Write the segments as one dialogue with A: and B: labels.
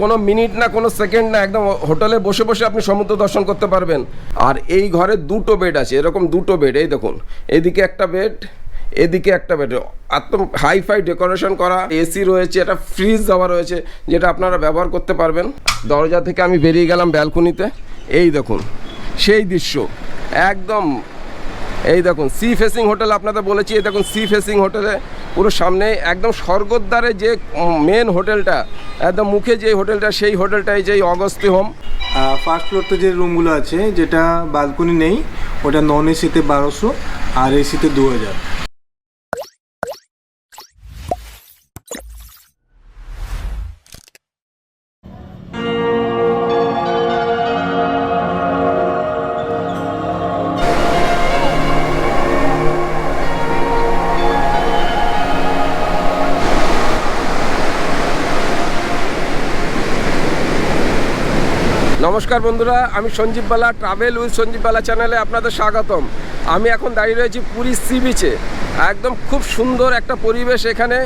A: কোনো মিনিট না, কোনো সেকেন্ড না, একদম হোটেলে বসে বসে আপনি সমুদ্র দর্শন করতে পারবেন। আর এই ঘরে দুটো বেড আছে, এরকম দুটো বেড এই দেখুন। এদিকে একটা বেড এদিকে একটা বেড হাই ফাই ডেকোরেশন করা এসি রয়েছে, একটা ফ্রিজ দেওয়া রয়েছে, যেটা আপনারা ব্যবহার করতে পারবেন। দরজা থেকে আমি বেরিয়ে গেলাম ব্যালকনিতে এই দেখুন, সেই দৃশ্য, একদম এই দেখুন সি ফেসিং হোটেল আপনাদের বলেছি, এই দেখুন সি ফেসিং হোটেলে পুরো সামনে একদম স্বর্গদ্বারে যে মেন হোটেলটা একদম মুখে যে হোটেলটা সেই হোটেলটাই যে অগস্তি হোম
B: ফার্স্ট ফ্লোরতে যে রুমগুলো আছে, যেটা বালকনি নেই, ওটা নন এসিতে বারোশো, আর এসিতে দু হাজার
A: নমস্কার বন্ধুরা, আমি সঞ্জীব বালা ট্রাভেল উইথ সঞ্জীব বালা চ্যানেলে আপনাদের স্বাগতম। আমি এখন দাঁড়িয়ে রয়েছি পুরী সি বিচে একদম খুব সুন্দর একটা পরিবেশ এখানে,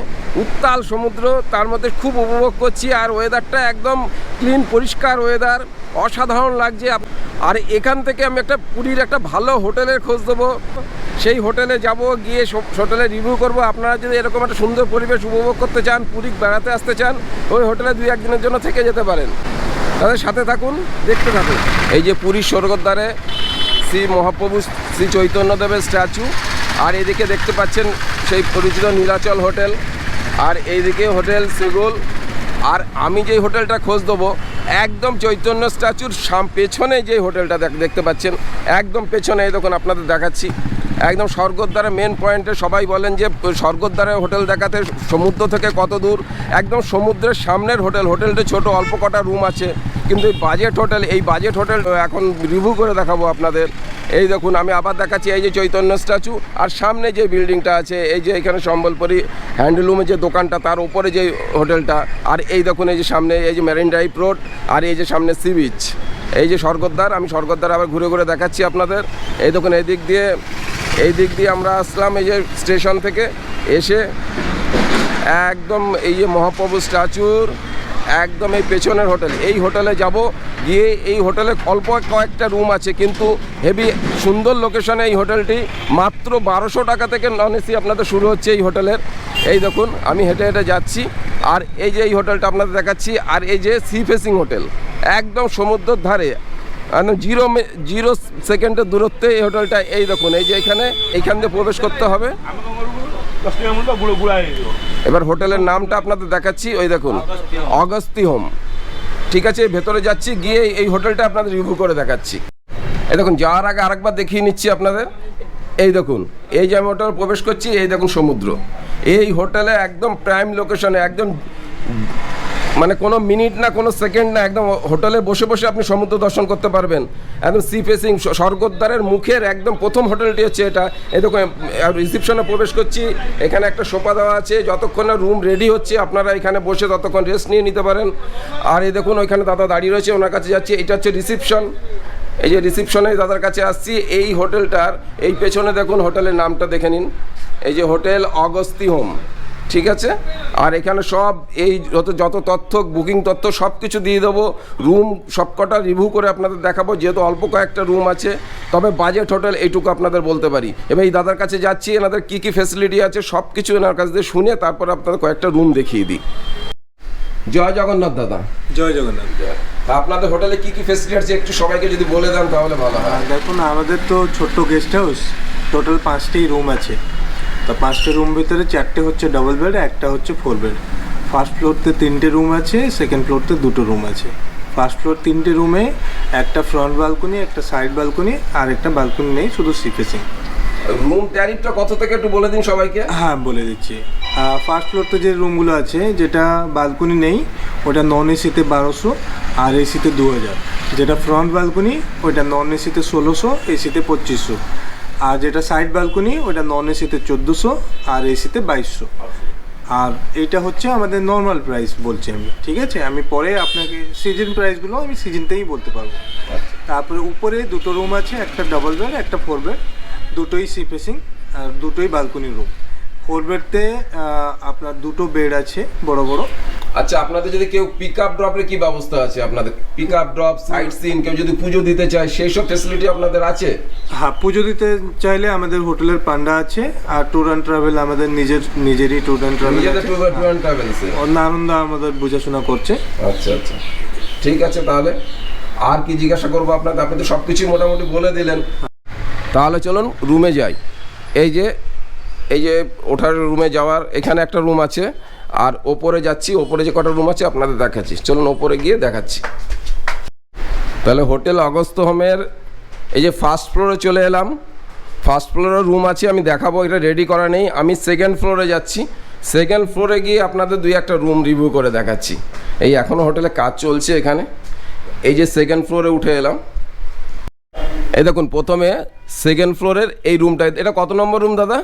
A: উত্তাল সমুদ্র, তার মধ্যে খুব উপভোগ করছি, আর ওয়েদারটা একদম ক্লিন পরিষ্কার ওয়েদার অসাধারণ লাগছে। আর এখান থেকে আমি একটা পুরীর একটা ভালো হোটেলের খোঁজ দেবো সেই হোটেলে যাব, গিয়ে হোটেলে রিভিউ করব। আপনারা যদি এরকম একটা সুন্দর পরিবেশ উপভোগ করতে চান, পুরী বেড়াতে আসতে চান, ওই হোটেলে দুই একদিনের জন্য থেকে যেতে পারেন। তাদের সাথে থাকুন, দেখতে থাকুন। এই যে পুরীর স্বর্গদ্বারে শ্রী মহাপ্রভু, শ্রী চৈতন্যদেবের স্ট্যাচু, আর এদিকে দেখতে পাচ্ছেন সেই পরিচিত নীলাচল হোটেল, আর এইদিকে হোটেল সেগুল আর আমি যেই হোটেলটা খোঁজ দেবো, একদম চৈতন্য স্ট্যাচুর সাম, পেছনে যে হোটেলটা দেখ- দেখতে পাচ্ছেন, একদম পেছনে, এই দেখুন আপনাদের দেখাচ্ছি। একদম স্বর্গদ্বারে মেন পয়েন্টে সবাই বলেন যে স্বর্গদ্বারে হোটেল দেখাতে সমুদ্র থেকে কত দূর? একদম সমুদ্রের সামনের হোটেল, হোটেলটা ছোট, অল্প কটা রুম আছে। কিন্তু এই বাজেট হোটেল, এই বাজেট হোটেল এখন রিভিউ করে দেখাবো আপনাদের। এই দেখুন, আমি আবার দেখাচ্ছি এই যে চৈতন্য স্ট্যাচু আর সামনে যে বিল্ডিংটা আছে, এই যে এখানে সম্বলপুরি হ্যান্ডলুমের যে দোকানটা, তার উপরে যে হোটেলটা, আর এই দেখুন, এই যে সামনে এই যে মেরিন ড্রাইভ রোড আর এই যে সামনে সি বিচ এই যে স্বর্গদ্বার, আমি স্বর্গদ্বার আবার ঘুরে ঘুরে দেখাচ্ছি আপনাদের। এই দেখুন এই দিক দিয়ে এই দিক দিয়ে আমরা আসলাম এই যে স্টেশন থেকে এসে একদম এই যে মহাপ্রভু স্ট্যাচুর একদম এই পেছনের হোটেল। এই হোটেলে যাব, গিয়ে এই হোটেলে অল্প কয়েকটা রুম আছে, কিন্তু হেভি সুন্দর লোকেশনে এই হোটেলটি। মাত্র বারোশো টাকা থেকে নন এসি আপনাদের শুরু হচ্ছে এই হোটেলের। এই দেখুন, আমি হেঁটে হেঁটে যাচ্ছি, আর এই যে এই হোটেলটা আপনাদের দেখাচ্ছি, আর এই যে সি ফেসিং হোটেল। একদম সমুদ্রের ধারে জিরো জিরো সেকেন্ডের দূরত্বে এই হোটেলটা, এই দেখুন, এই যে এখানে, এইখান দিয়ে প্রবেশ করতে হবে। এবার হোটেলের নামটা আপনাদের দেখাচ্ছি, ওই দেখুন, অগস্তি হোম। ঠিক আছে ভেতরে যাচ্ছি, গিয়ে এই হোটেলটা আপনাদের রিভিউ করে দেখাচ্ছি। এই দেখুন, যাওয়ার আগে আরেকবার দেখিয়ে নিচ্ছি আপনাদের। এই দেখুন, এই যে আমি হোটেলে প্রবেশ করছি, এই দেখুন সমুদ্র। এই হোটেলে একদম প্রাইম লোকেশনে একদম মানে কোনো মিনিট না, কোনো সেকেন্ড না, একদম হোটেলে বসে বসে আপনি সমুদ্র দর্শন করতে পারবেন। একদম সি ফেসিং স্বর্গদ্বারের মুখের একদম প্রথম হোটেলটি হচ্ছে এটা। দেখুন রিসিপশনে প্রবেশ করছি, এখানে একটা সোফা দেওয়া আছে, যতক্ষণ না রুম রেডি হচ্ছে, আপনারা এখানে বসে ততক্ষণ রেস্ট নিয়ে নিতে পারেন। আর এই দেখুন, ওইখানে দাদা দাঁড়িয়ে রয়েছে, ওনার কাছে যাচ্ছি, এটা হচ্ছে রিসিপশন। এই যে রিসিপশনে দাদার কাছে আসছি, এই হোটেলটার, এই পেছনে দেখুন, হোটেলের নামটা দেখে নিন। এই যে হোটেল অগস্তি হোম। ঠিক আছে? আর এখানে সব এই যত যত তথ্য বুকিং তথ্য সব কিছু দিয়ে দেবো। রুম সবকটা রিভিউ করে আপনাদের দেখাবো যেহেতু অল্প কয়েকটা রুম আছে। তবে বাজেট হোটেল এইটুকু আপনাদের বলতে পারি। এবার এই দাদার কাছে যাচ্ছি এনাদের কী কী ফেসিলিটি আছে সব কিছু এনার কাছ দিয়ে শুনে তারপর আপনাদের কয়েকটা রুম দেখিয়ে দিই। জয় জগন্নাথ দাদা।
B: জয় জগন্নাথ।
A: তা আপনাদের হোটেলে কী কী ফেসিলিটি আছে একটু সবাইকে যদি বলে দেন তাহলে ভালো হয়।
B: দেখুন আমাদের তো ছোট্ট গেস্ট হাউস টোটাল পাঁচটি রুম আছে। তা পাঁচটা রুম ভিতরে চারটে হচ্ছে ডাবল বেড একটা হচ্ছে ফোর বেড ফার্স্ট ফ্লোরতে তিনটে রুম আছে সেকেন্ড ফ্লোরতে দুটো রুম আছে। ফার্স্ট ফ্লোর তিনটে রুমে একটা ফ্রন্ট বালকনি একটা সাইড বালকনি আর একটা বালকনি নেই শুধু সিফেসিং
A: রুম ট্যারিফটা কত থেকে একটু বলে দিন সবাইকে?
B: হ্যাঁ বলে দিচ্ছি। ফার্স্ট ফ্লোরতে যে রুমগুলো আছে যেটা বালকনি নেই ওটা নন এসিতে বারোশো আর এসিতে দু হাজার যেটা ফ্রন্ট বালকনি ওইটা নন এসিতে ষোলোশো এসিতে পঁচিশশো। আর যেটা সাইড ব্যালকনি ওটা নন এসিতে চোদ্দোশো, আর এসিতে বাইশশো। আর এইটা হচ্ছে আমাদের নর্মাল প্রাইস বলছি আমি, ঠিক আছে? আমি পরে আপনাকে সিজন প্রাইসগুলো আমি সিজনতেই বলতে পারব। তারপরে উপরে দুটো রুম আছে, একটা ডবল বেড একটা ফোর বেড দুটোই সি ফেসিং আর দুটোই বালকনি রুম ফোর বেডতে আপনার দুটো বেড আছে বড় বড়।
A: আচ্ছা আপনাদের যদি কেউ পিক আপ ড্রপের কি ব্যবস্থা আছে আপনাদের? Pick up drop sight seen কেউ যদি পুজো দিতে চায় সেই সব ফেসিলিটি আপনাদের আছে?
B: হ্যাঁ পুজো দিতে চাইলে আমাদের হোটেলের পান্ডা আছে আর ট্যুর অ্যান্ড ট্রাভেল আমাদের নিজের নিজেরই ট্যুর অ্যান্ড ট্রাভেল
A: নিজেদের
B: আছে।
A: ট্যুর অ্যান্ড ট্রাভেলসে
B: আনন্দ আমাদের বোঝাশোনা করছে।
A: আচ্ছা আচ্ছা। ঠিক আছে তাহলে আর কি জিজ্ঞাসা করব আপনাকে? আপনি তো সব কিছুই মোটামুটি বলে দিলেন। তাহলে চলুন রুমে যাই। এই যে এই যে ওঠার রুমে যাওয়ার, এখানে একটা রুম আছে, আর ওপরে যাচ্ছি, ওপরে যে কটা রুম আছে আপনাদের দেখাচ্ছি। চলুন ওপরে গিয়ে দেখাচ্ছি। তাহলে হোটেল অগস্ত হোমের, এই যে ফার্স্ট ফ্লোরে চলে এলাম। ফার্স্ট ফ্লোরে রুম আছে, আমি দেখাবো, এটা রেডি করা নেই। আমি সেকেন্ড ফ্লোরে যাচ্ছি। সেকেন্ড ফ্লোরে গিয়ে আপনাদের দুই একটা রুম রিভিউ করে দেখাচ্ছি। এই এখনও হোটেলে কাজ চলছে এখানে। এই যে সেকেন্ড ফ্লোরে উঠে এলাম। এই দেখুন, প্রথমে সেকেন্ড ফ্লোরের এই রুমটা এটা কত নম্বর রুম দাদা?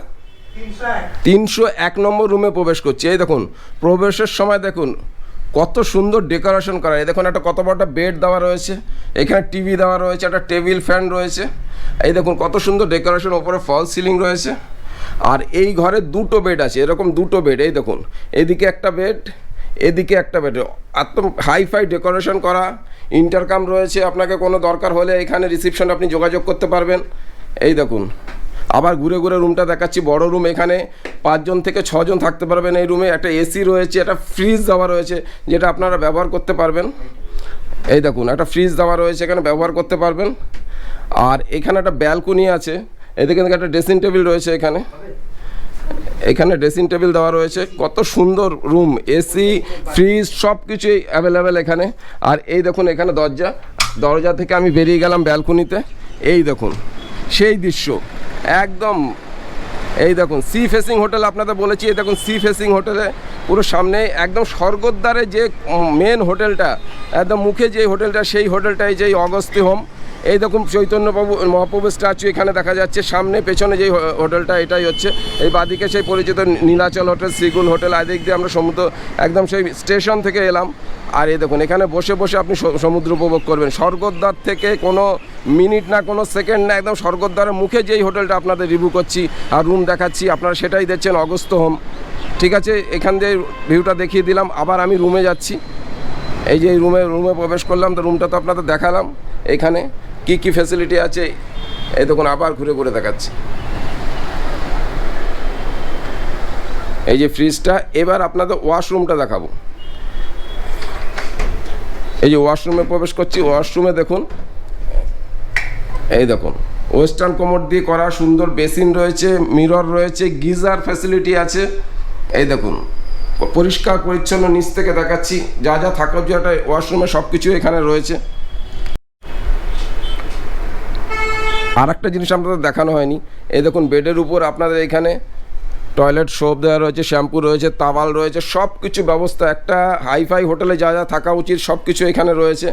A: তিনশো এক নম্বর রুমে প্রবেশ করছি। এই দেখুন, প্রবেশের সময় দেখুন, কত সুন্দর ডেকোরেশন করা। এই দেখুন, একটা কত বড় একটা বেড দেওয়া রয়েছে, এখানে টিভি দেওয়া রয়েছে, একটা টেবিল ফ্যান রয়েছে। এই দেখুন, কত সুন্দর ডেকোরেশন ওপরে ফল সিলিং রয়েছে। আর এই ঘরে দুটো বেড আছে, এরকম দুটো বেড এই দেখুন। এদিকে একটা বেড এদিকে একটা বেড একদম হাইফাই ডেকোরেশন করা ইন্টারকাম রয়েছে, আপনাকে কোনো দরকার হলে এখানে রিসিপশন আপনি যোগাযোগ করতে পারবেন। এই দেখুন আবার ঘুরে ঘুরে রুমটা দেখাচ্ছি। বড় রুম এখানে পাঁচজন থেকে ছজন থাকতে পারবেন এই রুমে একটা এসি রয়েছে, একটা ফ্রিজ দেওয়া রয়েছে, যেটা আপনারা ব্যবহার করতে পারবেন। এই দেখুন, একটা ফ্রিজ দেওয়া রয়েছে, এখানে ব্যবহার করতে পারবেন। আর এখানে একটা ব্যালকনি আছে। এদিকে একটা ড্রেসিং টেবিল রয়েছে এখানে। এখানে ড্রেসিং টেবিল দেওয়া রয়েছে। কত সুন্দর রুম এসি ফ্রিজ সব কিছুই অ্যাভেলেবেল এখানে। আর এই দেখুন, এখানে দরজা। দরজা থেকে আমি বেরিয়ে গেলাম ব্যালকনিতে এই দেখুন, সেই দৃশ্য। একদম। এই দেখুন সি ফেসিং হোটেল আপনাদের বলেছি, এই দেখুন সি ফেসিং হোটেলে পুরো সামনে একদম স্বর্গদ্বারে যে মেন হোটেলটা একদম মুখে যে হোটেলটা সেই হোটেলটাই যে অগস্তি হোম এই দেখুন চৈতন্যবাবু মহাপ্রভু স্ট্যাচু এখানে দেখা যাচ্ছে। সামনে, পেছনে যেই হোটেলটা এটাই হচ্ছে। এই বাদিকে সেই পরিচিত নীলাচল হোটেল সিগুল হোটেল এদিক দিয়ে আমরা সমুদ্র, একদম সেই স্টেশন থেকে এলাম। আর এই দেখুন, এখানে বসে বসে আপনি সমুদ্র উপভোগ করবেন। স্বর্গদ্বার থেকে কোনো মিনিট না, কোনো সেকেন্ড না, একদম স্বর্গদ্বারের মুখে যেই হোটেলটা আপনাদের রিভিউ করছি আর রুম দেখাচ্ছি, আপনারা সেটাই দেখছেন, অগস্ত হোম। ঠিক আছে? এখান দিয়ে ভিউটা দেখিয়ে দিলাম। আবার আমি রুমে যাচ্ছি। এই যে রুমে রুমে প্রবেশ করলাম, তো রুমটা তো আপনাদের দেখালাম। এখানে কি কি ফ্যাসিলিটি আছে? এই দেখুন, আবার ঘুরে ঘুরে দেখাচ্ছি। এই যে ফ্রিজটা এবার আপনাদের ওয়াশরুমটা দেখাবো। এই যে ওয়াশরুমে প্রবেশ করছি ওয়াশরুমে দেখুন, এই দেখুন ওয়েস্টার্ন কোমোড দিয়ে করা সুন্দর বেসিন রয়েছে মিরর রয়েছে, গিজার ফ্যাসিলিটি আছে। এই দেখুন, পরিষ্কার, পরিচ্ছন্ন, নিচ থেকে দেখাচ্ছি, যা যা থাকার জন্য ওয়াশরুমে সব কিছু এখানে রয়েছে। আর একটা জিনিস আপনাদের দেখানো হয়নি। এই দেখুন বেডের উপর আপনাদের এখানে টয়লেট, সোপ দেওয়া রয়েছে, শ্যাম্পু রয়েছে, তাওয়াল রয়েছে সব কিছু ব্যবস্থা, একটা হাইফাই হোটেলে যা যা থাকা উচিত সব কিছু এখানে রয়েছে।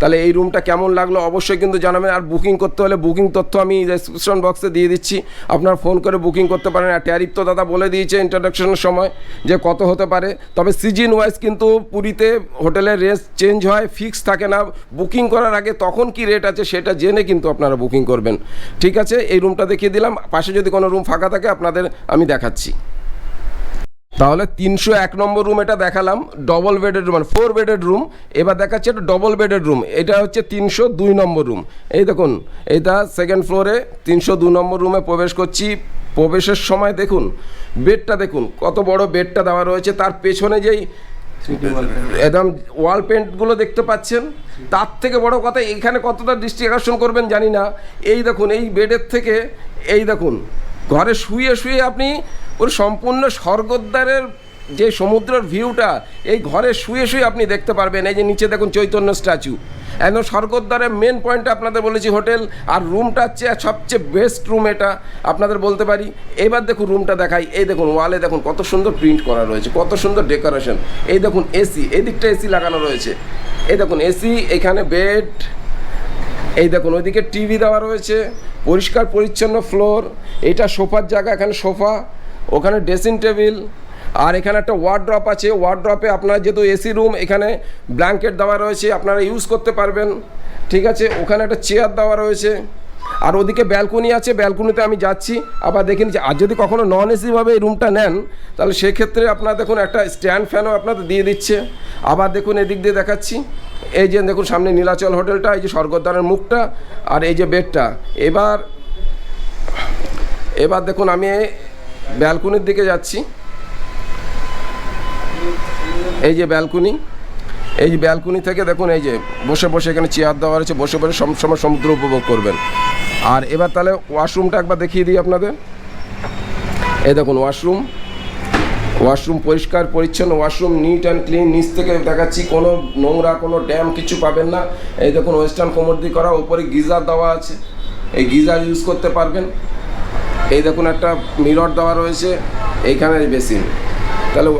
A: তাহলে এই রুমটা কেমন লাগল অবশ্যই কিন্তু জানাবেন, আর বুকিং করতে হলে বুকিং তথ্য আমি ডেসক্রিপশন বক্সে দিয়ে দিচ্ছি। আপনার ফোন করে বুকিং করতে পারেন, আর ট্যারিফ তো দাদা বলে দিয়েছে ইন্ট্রোডাকশনের সময় যে কত হতে পারে। তবে সিজন ওয়াইজ কিন্তু পুরীতে হোটেলের রেট চেঞ্জ হয় ফিক্স থাকে না। বুকিং করার আগে তখন কি রেট আছে সেটা জেনে কিন্তু আপনারা বুকিং করবেন। ঠিক আছে, এই রুমটা দেখিয়ে দিলাম। পাশে যদি কোনো রুম ফাঁকা থাকে, আপনাদের আমি দেখাচ্ছি। তাহলে তিনশো এক নম্বর রুম এটা দেখালাম ডবল বেডেড রুম মানে ফোর বেডেড রুম এবার দেখাচ্ছে একটা ডবল বেডেড রুম এটা হচ্ছে তিনশো দুই নম্বর রুম এই দেখুন, এটা সেকেন্ড ফ্লোরে তিনশো দু নম্বর রুমে প্রবেশ করছি। প্রবেশের সময় দেখুন বেডটা দেখুন, কত বড় বেডটা দেওয়া রয়েছে, তার পেছনে যেই একদম ওয়াল পেন্টগুলো দেখতে পাচ্ছেন, তার থেকে বড় কথা এখানে কতটা দৃষ্টি আকর্ষণ করবেন জানি না। এই দেখুন, এই বেডের থেকে, এই দেখুন, ঘরে শুয়ে শুয়ে আপনি পুরো সম্পূর্ণ স্বর্গদ্বারের যে সমুদ্রের ভিউটা, এই ঘরে শুয়ে শুয়ে আপনি দেখতে পারবেন। এই যে নিচে দেখুন চৈতন্য স্ট্যাচু। একদম স্বর্গদ্বারের মেন পয়েন্টটা আপনাদের বলেছি হোটেল, আর রুমটা হচ্ছে সবচেয়ে বেস্ট রুম এটা। আপনাদের বলতে পারি, এবার দেখুন রুমটা দেখাই। এই দেখুন ওয়ালে দেখুন কত সুন্দর প্রিন্ট করা রয়েছে, কত সুন্দর ডেকোরেশন এই দেখুন এসি এই দিকটা এসি লাগানো রয়েছে। এই দেখুন এসি এখানে বেড এই দেখুন ওইদিকে টিভি দেওয়া রয়েছে। পরিষ্কার, পরিচ্ছন্ন ফ্লোর এটা সোফার জায়গা, এখানে সোফা। ওখানে ড্রেসিং টেবিল, আর এখানে একটা ওয়ার্ড্রপ আছে। ওয়ার্ড্রপে আপনার যেহেতু এসি রুম এখানে ব্ল্যাঙ্কেট দেওয়া রয়েছে, আপনারা ইউজ করতে পারবেন। ঠিক আছে? ওখানে একটা চেয়ার দেওয়া রয়েছে। আর ওদিকে ব্যালকনি আছে ব্যালকনিতে আমি যাচ্ছি। আবার দেখে নিচ্ছি, আর যদি কখনো নন এসিভাবে এই রুমটা নেন, তাহলে সেক্ষেত্রে আপনার দেখুন একটা স্ট্যান্ড ফ্যানও আপনাদের দিয়ে দিচ্ছে। আবার দেখুন এদিক দিয়ে দেখাচ্ছি। এই যে দেখুন সামনে নীলাচল হোটেলটা, এই যে স্বর্গদ্বারের মুখটা, আর এই যে বেডটা এবার এবার দেখুন আমি ব্যালকনির দিকে যাচ্ছি। এই যে ব্যালকনি, এই যে ব্যালকনি থেকে দেখুন, এই যে বসে বসে এখানে চেয়ার দেওয়া রয়েছে, বসে বসে সব সময় সমুদ্র উপভোগ করবেন। আর এবার তাহলে ওয়াশরুমটা একবার দেখিয়ে দিই আপনাদের। এই দেখুন, ওয়াশরুম ওয়াশরুম পরিষ্কার, পরিচ্ছন্ন, ওয়াশরুম নিট অ্যান্ড ক্লিন নিচ থেকে দেখাচ্ছি, কোনো নোংরা, কোনো ড্যাম কিছু পাবেন না। এই দেখুন, ওয়েস্টার্ন কোমর দিয়ে করা, উপরে গিজার দেওয়া আছে। এই গিজার ইউজ করতে পারবেন। এই দেখুন একটা মিরর দেওয়া রয়েছে, এইখানে বেসিন। তাহলে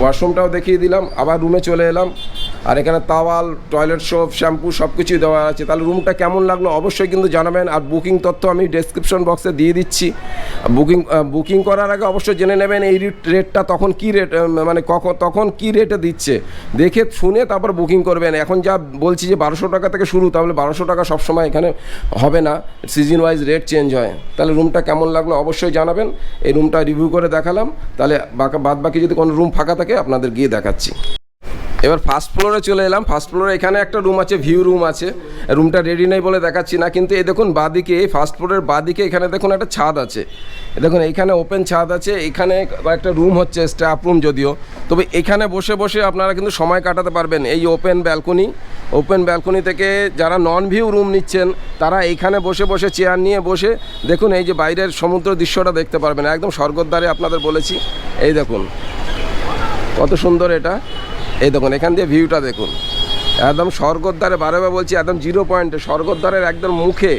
A: ওয়াশরুমটাও দেখিয়ে দিলাম, আবার রুমে চলে এলাম। আর এখানে তাওয়াল টয়লেট সোপ শ্যাম্পু সব কিছুই দেওয়া আছে। তাহলে রুমটা কেমন লাগল অবশ্যই কিন্তু জানাবেন। আর বুকিং তথ্য আমি ডেসক্রিপশন বক্সে দিয়ে দিচ্ছি। বুকিং বুকিং করার আগে অবশ্যই জেনে নেবেন এই রেটটা তখন কি রেট মানে কখন, তখন কি রেটে দিচ্ছে। দেখে শুনে তারপর বুকিং করবেন। এখন যা বলছি যে বারোশো টাকা থেকে শুরু, তাহলে বারোশো টাকা সবসময় এখানে হবে না। সিজন ওয়াইজ রেট চেঞ্জ হয়। তাহলে রুমটা কেমন লাগল অবশ্যই জানাবেন। এই রুমটা রিভিউ করে দেখালাম। তাহলে বাদ বাকি যদি কোনো রুম ফাঁকা থাকে, আপনাদের গিয়ে দেখাচ্ছি। এবার ফার্স্ট ফ্লোরে চলে এলাম। ফার্স্ট ফ্লোরে এখানে একটা রুম আছে ভিউ রুম আছে। রুমটা রেডি নেই বলে দেখাচ্ছি না, কিন্তু এই দেখুন বাদিকে ফার্স্ট ফ্লোরের বাদিকে এখানে দেখুন একটা ছাদ আছে। দেখুন, এইখানে ওপেন ছাদ আছে এখানে একটা রুম হচ্ছে স্টাফ রুম যদিও। তবে এখানে বসে বসে আপনারা কিন্তু সময় কাটাতে পারবেন। এই ওপেন ব্যালকনি ওপেন ব্যালকনি থেকে যারা নন ভিউ রুম নিচ্ছেন, তারা এইখানে বসে বসে চেয়ার নিয়ে বসে দেখুন এই যে বাইরের সমুদ্র দৃশ্যটা দেখতে পারবেন। একদম স্বর্গদ্বারে আপনাদের বলেছি। এই দেখুন, কত সুন্দর এটা। এই দেখুন, এখান দিয়ে ভিউটা দেখুন। একদম স্বর্গদ্বারে বারবার বলছি, একদম জিরো পয়েন্টে স্বর্গদ্বারের একদম মুখে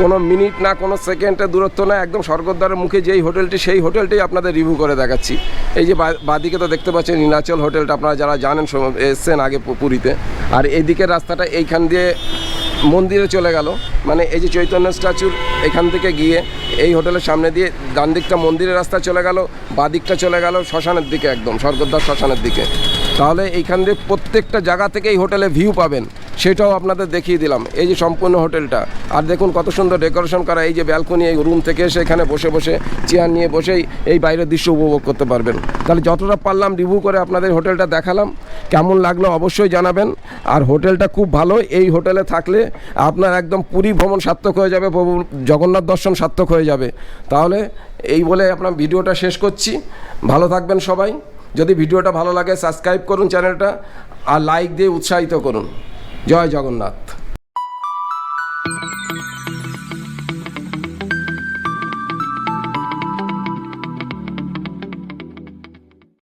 A: কোনো মিনিট না, কোনো সেকেন্ডের দূরত্ব না, একদম স্বর্গদ্বারের মুখে যেই হোটেলটি সেই হোটেলটাই আপনাদের রিভিউ করে দেখাচ্ছি। এই যে বাদিকে তো দেখতে পাচ্ছেন, নীলাচল হোটেলটা আপনারা যারা জানেন এসছেন আগে পুরীতে। আর এইদিকের রাস্তাটা এইখান দিয়ে মন্দিরে চলে গেল। মানে এই যে চৈতন্য স্ট্যাচুর এখান থেকে গিয়ে এই হোটেলের সামনে দিয়ে ডান দিকটা মন্দিরের রাস্তা চলে গেল, বাঁ দিকটা চলে গেল শ্মশানের দিকে একদম, স্বর্গদ্বার শ্মশানের দিকে। তাহলে এইখান দিয়ে প্রত্যেকটা জায়গা থেকে এই হোটেলে ভিউ পাবেন। সেটাও আপনাদের দেখিয়ে দিলাম। এই যে সম্পূর্ণ হোটেলটা। আর দেখুন কত সুন্দর ডেকোরেশন করা। এই যে ব্যালকনি এই রুম থেকে এসে এখানে বসে বসে চেয়ার নিয়ে বসেই এই বাইরের দৃশ্য উপভোগ করতে পারবেন। তাহলে যতটা পারলাম রিভিউ করে আপনাদের হোটেলটা দেখালাম। কেমন লাগল অবশ্যই জানাবেন। আর হোটেলটা খুব ভালো। এই হোটেলে থাকলে আপনার একদম পুরী ভ্রমণ সার্থক হয়ে যাবে, প্রভু জগন্নাথ দর্শন সার্থক হয়ে যাবে। তাহলে এই বলে আপনার ভিডিওটা শেষ করছি। ভালো থাকবেন সবাই। যদি ভিডিওটা ভালো লাগে সাবস্ক্রাইব করুন চ্যানেলটা আর লাইক দিয়ে উৎসাহিত করুন। জয় জগন্নাথ।